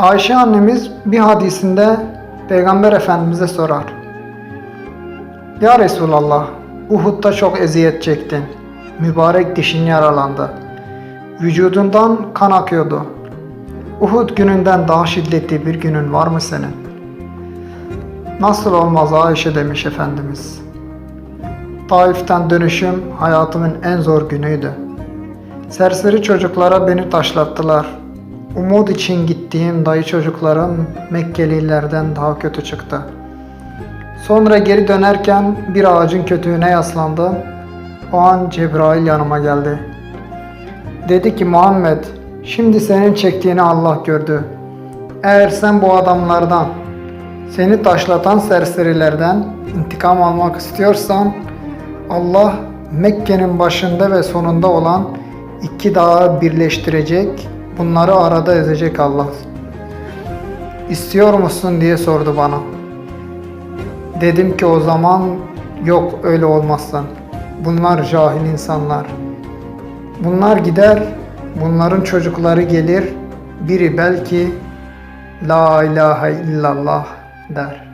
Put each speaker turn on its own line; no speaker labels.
Ayşe annemiz bir hadisinde Peygamber Efendimiz'e sorar. Ya Resulallah, Uhud'da çok eziyet çektin. Mübarek dişin yaralandı. Vücudundan kan akıyordu. Uhud gününden daha şiddetli bir günün var mı senin? Nasıl olmaz Ayşe demiş Efendimiz. Taif'ten dönüşüm hayatımın en zor günüydü. Serseri çocuklara beni taşlattılar. Umut için gittiğim dayı çocuklarım Mekkelilerden daha kötü çıktı. Sonra geri dönerken bir ağacın kötüğüne yaslandım. O an Cebrail yanıma geldi. Dedi ki Muhammed, şimdi senin çektiğini Allah gördü. Eğer sen bu adamlardan, seni taşlatan serserilerden intikam almak istiyorsan, Allah Mekke'nin başında ve sonunda olan iki dağı birleştirecek, bunları arada ezecek Allah. İstiyor musun diye sordu bana. Dedim ki o zaman yok öyle olmazsan. Bunlar cahil insanlar. Bunlar gider, bunların çocukları gelir, biri belki La ilahe illallah der.